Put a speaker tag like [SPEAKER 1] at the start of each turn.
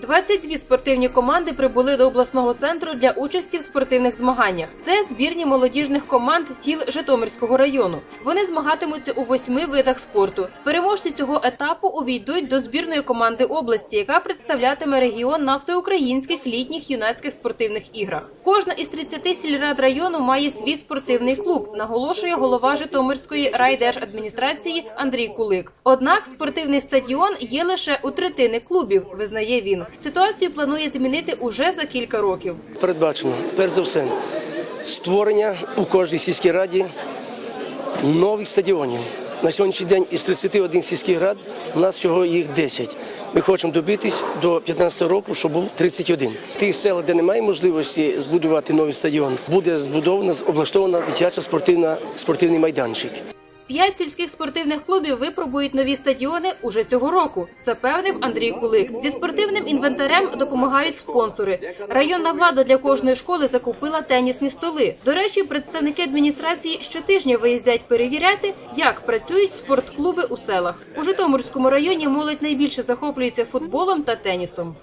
[SPEAKER 1] 22 спортивні команди прибули до обласного центру для участі в спортивних змаганнях. Це збірні молодіжних команд сіл Житомирського району. Вони змагатимуться у восьми видах спорту. Переможці цього етапу увійдуть до збірної команди області, яка представлятиме регіон на всеукраїнських літніх юнацьких спортивних іграх. Кожна із 30 сільрад району має свій спортивний клуб, наголошує голова Житомирської райдержадміністрації Андрій Кулик. Однак спортивний стадіон є лише у третини клубів, визнає він. Ситуацію планує змінити уже за кілька років.
[SPEAKER 2] Передбачено, перш за все, створення у кожній сільській раді нових стадіонів. На сьогоднішній день із 31 сільських рад у нас всього їх 10. Ми хочемо добитись до 2015 року, щоб був 31. Тих сел, де немає можливості збудувати новий стадіон, буде збудована облаштована дитяча спортивна спортивний майданчик.
[SPEAKER 1] П'ять сільських спортивних клубів випробують нові стадіони уже цього року. Запевнив Андрій Кулик. Зі спортивним інвентарем допомагають спонсори. Районна влада для кожної школи закупила тенісні столи. До речі, представники адміністрації щотижня виїздять перевіряти, як працюють спортклуби у селах. У Житомирському районі молодь найбільше захоплюється футболом та тенісом.